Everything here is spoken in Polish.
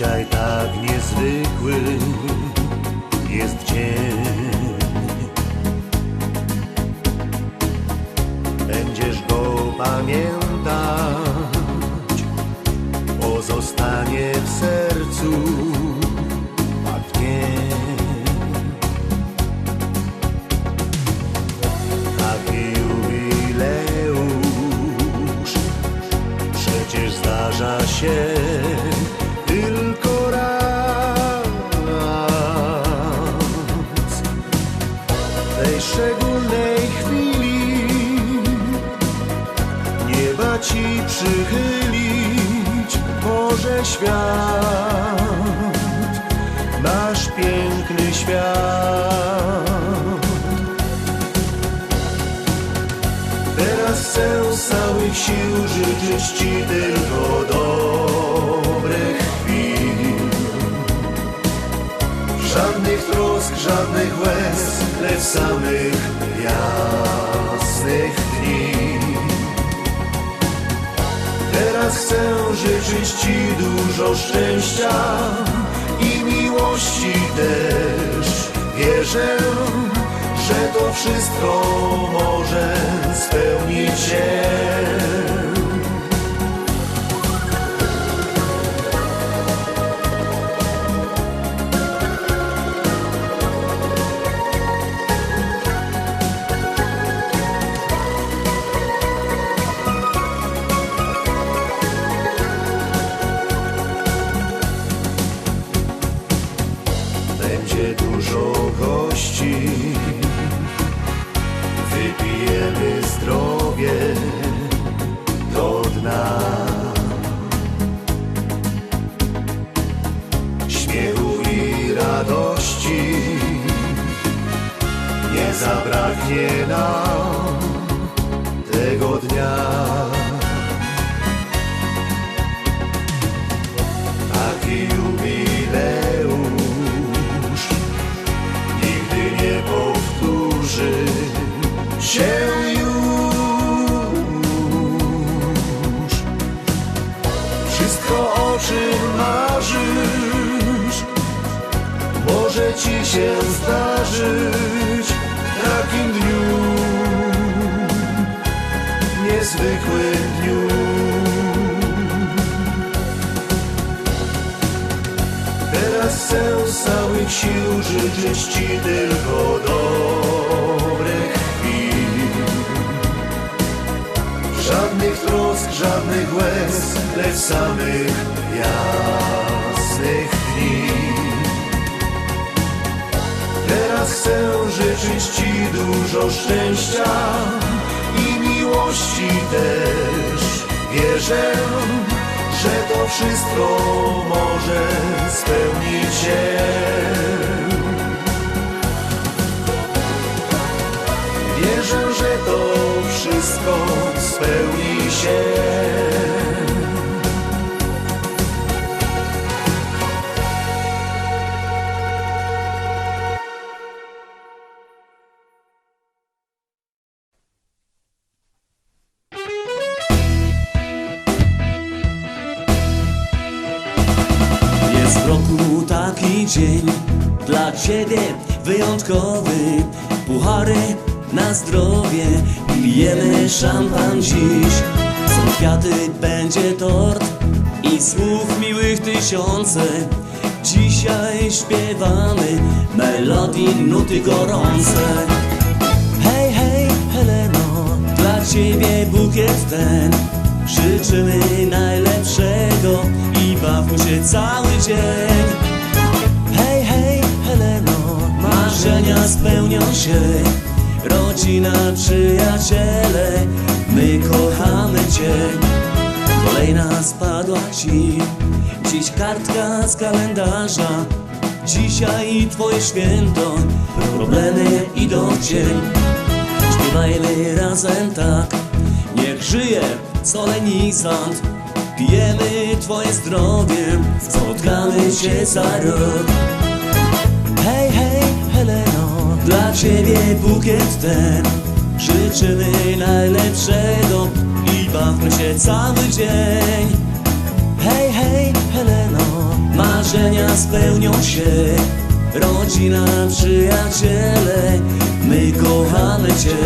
Dzisiaj tak niezwykły jest dzień. Będziesz go pamiętać Pozostanie w sercu na dnie Taki Przecież zdarza się ci przychylić może świat Nasz piękny świat Teraz chcę z całych sił życzyć Ci tylko dobrych chwil. Żadnych trosk, żadnych łez, lecz samych jasnych dni. Teraz chcę życzyć Ci dużo szczęścia i miłości też. Wierzę, że to wszystko może spełnić się. Zabraknie nam tego dnia. Taki jubileusz Nigdy nie powtórzy się już. Wszystko o czym marzysz Może ci się zdarzyć całych sił życzyć Ci tylko dobrych chwil. Żadnych trosk, żadnych łez, lecz samych jasnych dni. Teraz chcę życzyć Ci dużo szczęścia i miłości też. Wierzę, że to wszystko może spełnić się. Wierzę, że to wszystko spełni się. Roku taki dzień Dla ciebie wyjątkowy. Puchary na zdrowie Pijemy szampan dziś. Są kwiaty, będzie tort I słów miłych tysiące. Dzisiaj śpiewamy Melodii, nuty gorące. Hej, hej, Heleno Dla ciebie bukiet ten. Życzymy najlepszego bawmy się cały dzień? Hej, Marzenia spełnią się. Rodzina, przyjaciele My kochamy Cię. Kolejna spadła Ci. Dziś kartka z kalendarza. Dzisiaj Twoje święto. Problemy idą w cień Śpiewajmy razem tak. Niech żyje solenizant Pijemy Twoje zdrowie Spotkamy się za rok. Hej, hej, Heleno Dla Ciebie bukiet ten. Życzymy najlepszego I bawmy się cały dzień. Hej, hej, Heleno Marzenia spełnią się. Rodzina, przyjaciele My kochamy Cię